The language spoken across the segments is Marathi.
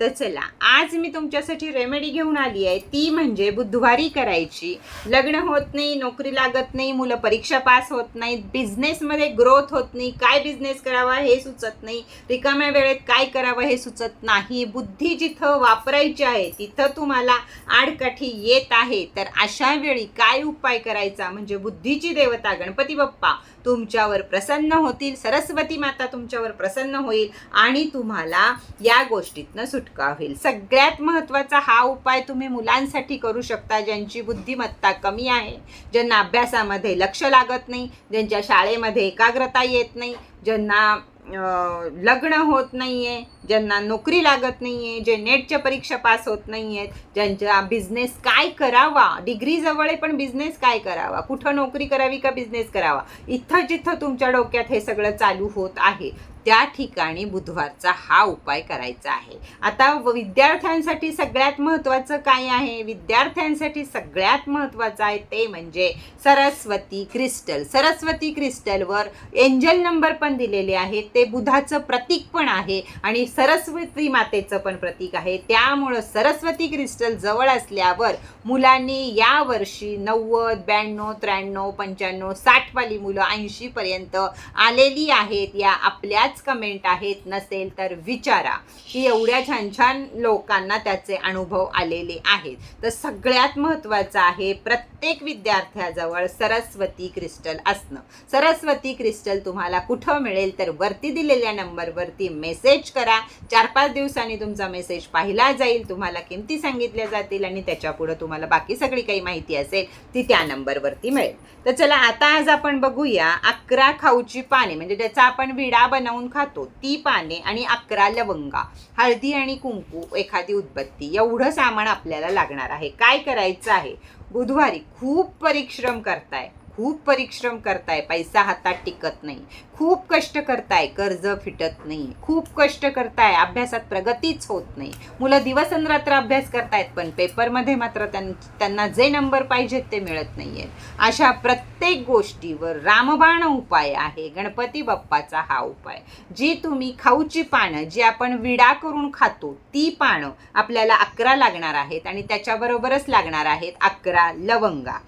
तर चला आज मी तुमच्यासाठी रेमेडी घेऊन आली आहे. ती म्हणजे बुधवारी करायची. लग्न होत नाही नोकरी लागत नाही मुलं परीक्षा पास होत नाहीत बिझनेसमध्ये ग्रोथ होत नाही. काय बिझनेस करावा हे सुचत नाही. रिकाम्या वेळेत काय करावं हे सुचत नाही. बुद्धी जिथं वापरायची आहे तिथं तुम्हाला आडकाठी येत आहे. तर अशा वेळी काय उपाय करायचा? म्हणजे बुद्धीची देवता गणपती बाप्पा तुमच्यावर प्रसन्न होतील. सरस्वती माता तुमच्यावर प्रसन्न होईल आणि तुम्हाला या गोष्टीतनं सुटका होईल. सगळ्यात महत्त्वाचा हा उपाय तुम्ही मुलांसाठी करू शकता ज्यांची बुद्धिमत्ता कमी आहे ज्यांना अभ्यासामध्ये लक्ष लागत नाही ज्यांच्या शाळेमध्ये एकाग्रता येत नाही ज्यांना लग्न होत नाही आहे ज्यांना नोकरी लागत नाही आहे जे नेटच्या परीक्षा पास होत नाही आहेत ज्यांचा बिझनेस काय करावा? डिग्री जवळ आहे पण बिझनेस काय करावा? कुठं नोकरी करावी का बिझनेस करावा? इथं जिथं तुमच्या डोक्यात हे सगळं चालू होत आहे. त्या ठिकाणी बुधवारचा हा उपाय करायचा आहे. आता विद्यार्थ्यांसाठी सगळ्यात महत्त्वाचं काय आहे? विद्यार्थ्यांसाठी सगळ्यात महत्त्वाचं आहे ते म्हणजे सरस्वती क्रिस्टल. सरस्वती क्रिस्टलवर एंजल नंबर पण दिलेले आहेत. ते बुधाचं प्रतीक पण आहे आणि सरस्वती मातेचं पण प्रतीक आहे. त्यामुळं सरस्वती क्रिस्टल जवळ असल्यावर मुलांनी या वर्षी नव्वद ब्याण्णव त्र्याण्णव पंच्याण्णव साठवाली मुलं ऐंशीपर्यंत आलेली आहेत या आपल्याच कमेंट आहेत नसेल तर विचारा. की एवढ्या छान छान लोकांना त्याचे अनुभव आलेले आहेत. तर सगळ्यात महत्त्वाचं आहे प्रत्येक विद्यार्थ्याजवळ सरस्वती क्रिस्टल असणं. सरस्वती क्रिस्टल तुम्हाला कुठं मिळेल तर वरती दिलेल्या नंबरवरती मेसेज करा. चार पाच दिवसांनी तुमचा मेसेज पाहिला जाईल तुम्हाला किमती सांगितल्या जातील आणि त्याच्या पुढं तुम्हाला बाकी सगळी काही माहिती असेल ती त्या नंबरवरती मिळेल. तर चला आता आज आपण बघूया अकरा खाऊची पाने म्हणजे ज्याचा आपण विडा बनवून खातो ती पाने आणि अकरा लवंगा हळदी आणि कुंकू एखादी उदबत्ती एवढं सामान आपल्याला लागणार आहे. काय करायचं आहे? बुधवारी खूप परिश्रम करताय. खूप परिश्रम करताय पैसा हातात टिकत नाही. खूप कष्ट करताय कर्ज फिटत नाही. खूप कष्ट करताय अभ्यासात प्रगतीच होत नाही. मुलं दिवस आणि रात्र अभ्यास करतायत पण पेपरमध्ये मात्र त्यांना जे नंबर पाहिजेत ते मिळत नाही आहेत अशा प्रत्येक गोष्टीवर रामबाण उपाय आहे गणपती बाप्पाचा हा उपाय. जी तुम्ही खाऊची पानं जी आपण विडा करून खातो ती पानं आपल्याला अकरा लागणार आहेत आणि त्याच्याबरोबरच लागणार आहेत अकरा लवंगा.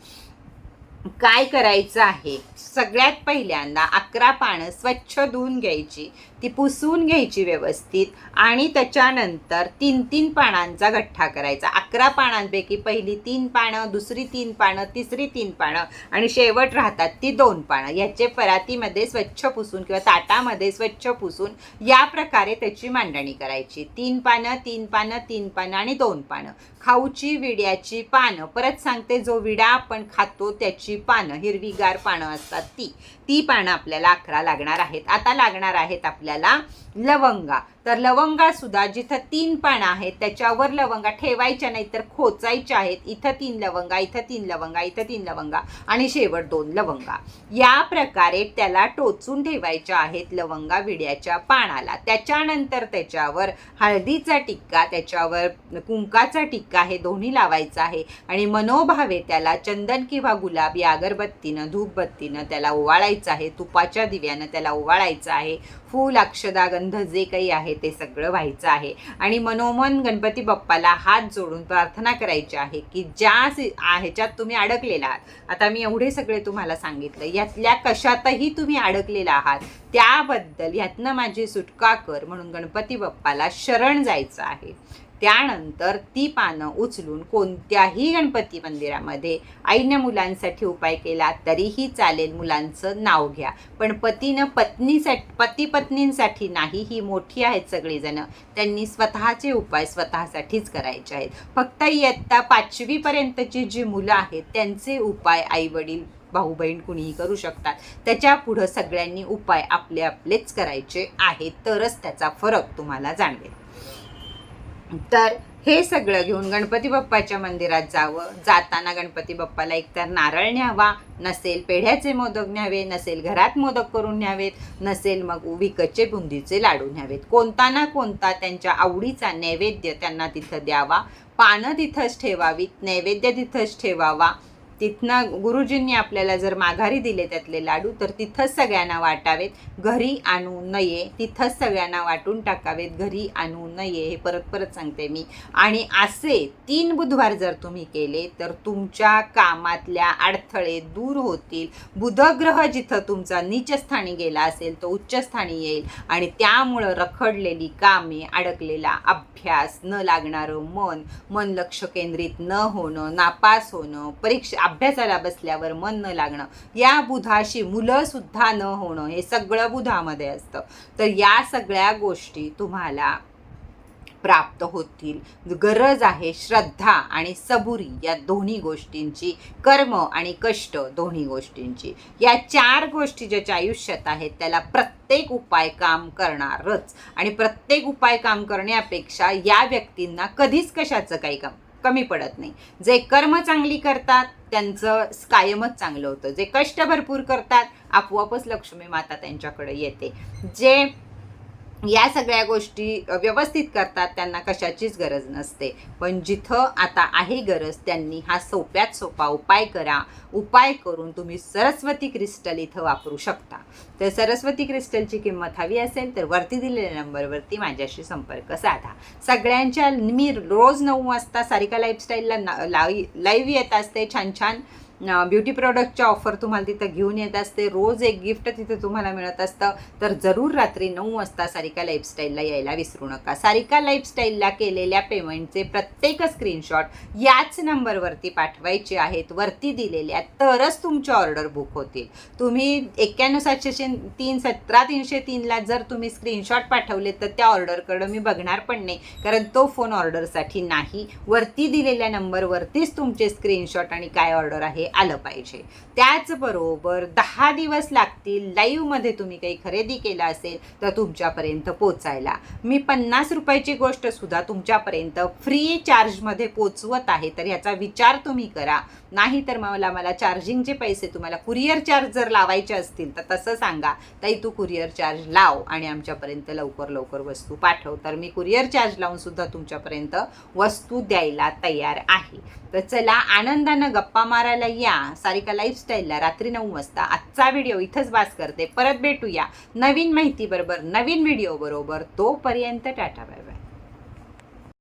काय करायचं आहे? सगळ्यात पहिल्यांदा अकरा पानं स्वच्छ धुवून घ्यायची. ती पुसून घ्यायची व्यवस्थित आणि त्याच्यानंतर तीन तीन पानांचा गठ्ठा करायचा. अकरा पानांपैकी पहिली तीन पानं दुसरी तीन पानं तिसरी तीन पानं आणि शेवट राहतात ती दोन पानं. याचे परातीमध्ये स्वच्छ पुसून किंवा ताटामध्ये स्वच्छ पुसून या प्रकारे त्याची मांडणी करायची. तीन पानं तीन पानं तीन पानं आणि दोन पानं. खाऊची विड्याची पानं. परत सांगते जो विडा आपण खातो त्याची पानं हिरवीगार पानं असतात ती ती पानं आपल्याला अकरा लागणार आहेत. आता लागणार आहेत आपल्याला लवंगा. तर लवंगा सुद्धा जिथं तीन पानं आहेत त्याच्यावर लवंगा ठेवायच्या नाही तर खोचायच्या आहेत. इथं तीन लवंगा इथं तीन लवंगा इथं तीन लवंगा आणि शेवट दोन लवंगा. या प्रकारे त्याला टोचून ठेवायच्या आहेत लवंगा विड्याच्या पानाला. त्याच्यानंतर त्याच्यावर हळदीचा टिक्का त्याच्यावर कुंकाचा टिक्का हे दोन्ही लावायचं आहे आणि मनोभावे त्याला चंदन किंवा गुलाब या अगरबत्तीनं धूपबत्तीनं त्याला ओवाळायचं आहे. तुपाच्या दिव्यानं त्याला ओवाळायचं आहे. फूल अक्षदा गंध जे काही आहे ते सगळं व्हायचं आहे. आणि मनोमन गणपती बाप्पाला हात जोडून प्रार्थना करायची आहे की ज्या ह्याच्यात तुम्ही अडकलेला आहात आता मी एवढे सगळे तुम्हाला सांगितलं यातल्या कशातही तुम्ही अडकलेला आहात त्याबद्दल यातनं माझी सुटका कर म्हणून गणपती बाप्पाला शरण जायचं आहे. त्यानंतर ती पानं उचलून कोणत्याही गणपती मंदिरामध्ये आईनं मुलांसाठी उपाय केला तरीही चालेल मुलांचं नाव घ्या. पण पतीनं पत्नीसाठी पती पत्नींसाठी नाही ही मोठी आहेत सगळीजणं. त्यांनी स्वतःचे उपाय स्वतःसाठीच करायचे आहेत. फक्त इयत्ता पाचवीपर्यंतची जी मुलं आहेत त्यांचे उपाय आईवडील भाऊ बहीण कुणीही करू शकतात. त्याच्या पुढं सगळ्यांनी उपाय आपले आपलेच करायचे आहेत तरच त्याचा फरक तुम्हाला जाणवेल. तर हे सगळं घेऊन गणपती बाप्पाच्या मंदिरात जावं. जाताना गणपती बाप्पाला एकतर नारळ न्यावा नसेल पेढ्याचे मोदक न्यावे नसेल घरात मोदक करून न्यावेत नसेल मग विकतचे बुंदीचे लाडू न्यावेत. कोणता ना कोणता त्यांच्या आवडीचा नैवेद्य त्यांना तिथं द्यावा. पानं तिथंच ठेवावीत नैवेद्य तिथंच ठेवावा. तिथनं गुरुजींनी आपल्याला जर माघारी दिले त्यातले लाडू तर तिथंच सगळ्यांना वाटावेत. घरी आणू नये तिथंच सगळ्यांना वाटून टाकावेत. घरी आणू नये हे परत परत सांगते मी. आणि असे तीन बुधवार जर तुम्ही केले तर तुमच्या कामातल्या अडथळे दूर होतील. बुधग्रह जिथं तुमचा नीचस्थानी गेला असेल तो उच्चस्थानी येईल. आणि त्यामुळं रखडलेली कामे अडकलेला अभ्यास न लागणारं मन मन लक्ष केंद्रित न होणं नापास होणं परीक्षा अभ्यासाला बसल्यावर मन न लागणं या बुधाशी मुलं सुद्धा न होणं हे सगळं बुधामध्ये असतं. तर या सगळ्या गोष्टी तुम्हाला प्राप्त होतील. गरज आहे श्रद्धा आणि सबुरी या दोन्ही गोष्टींची कर्म आणि कष्ट दोन्ही गोष्टींची. या चार गोष्टी ज्याच्या आयुष्यात आहेत त्याला प्रत्येक उपाय काम करणारच. आणि प्रत्येक उपाय काम करण्यापेक्षा या व्यक्तींना कधीच कशाचं काही काम कमी पडत नाही. जे कर्म चांगली करतात त्यांचं कायमच चांगलं होतं. जे कष्ट भरपूर करतात आपोआपच लक्ष्मी माता त्यांच्याकडे येते. जे या सगळ्या गोष्टी व्यवस्थित करतात त्यांना कशाचीच गरज नसते. पण जिथं आता आहे गरज त्यांनी हा सोप्यात सोपा उपाय करा. उपाय करून तुम्ही सरस्वती क्रिस्टल इथं वापरू शकता. तर सरस्वती क्रिस्टलची किंमत हवी असेल तर वरती दिलेल्या नंबरवरती माझ्याशी संपर्क साधा. सगळ्यांच्या मी रोज नऊ वाजता सारिका लाईफस्टाईलला लाईव्ह येत असते. छान छान ब्युटी प्रॉडक्टच्या ऑफर तुम्हाला तिथं घेऊन येत असते. रोज एक गिफ्ट तिथे तुम्हाला मिळत असतं. तर जरूर रात्री नऊ वाजता सारिका लाईफस्टाईलला यायला विसरू नका. सारिका लाईफस्टाईलला केलेल्या पेमेंटचे प्रत्येक स्क्रीनशॉट याच नंबरवरती पाठवायचे आहेत. वरती दिलेल्या तरच तुमच्या ऑर्डर बुक होतील. तुम्ही एक्क्याण्णव सातशे तीन सतरा तीनशे तीनला जर तुम्ही स्क्रीनशॉट पाठवले तर त्या ऑर्डरकडं मी बघणार पण नाही. कारण तो फोन ऑर्डरसाठी नाही. वरती दिलेल्या नंबरवरतीच तुमचे स्क्रीनशॉट आणि काय ऑर्डर आहे आलं पाहिजे. त्याचबरोबर दहा दिवस लागतील लाईव्हमध्ये तुम्ही काही खरेदी केला असेल तर तुमच्यापर्यंत पोचायला. मी पन्नास रुपयाची गोष्ट सुद्धा तुमच्यापर्यंत फ्री चार्जमध्ये पोचवत आहे तर ह्याचा विचार तुम्ही करा. नाही तर मला मला चार्जिंगचे पैसे तुम्हाला कुरिअर चार्ज जर लावायचे असतील तर तसं सांगा. ताई तू कुरिअर चार्ज लाव आणि आमच्यापर्यंत लवकर लवकर वस्तू पाठव. तर मी कुरिअर चार्ज लावून सुद्धा तुमच्यापर्यंत वस्तू द्यायला तयार आहे. तर चला आनंदानं गप्पा मारायला या सारिका लाईफस्टाईलला रात्री नऊ वाजता. आजचा व्हिडिओ इथंच बास करते. परत भेटूया नवीन माहिती बरोबर नवीन व्हिडिओ बरोबर. तोपर्यंत टाटा बाय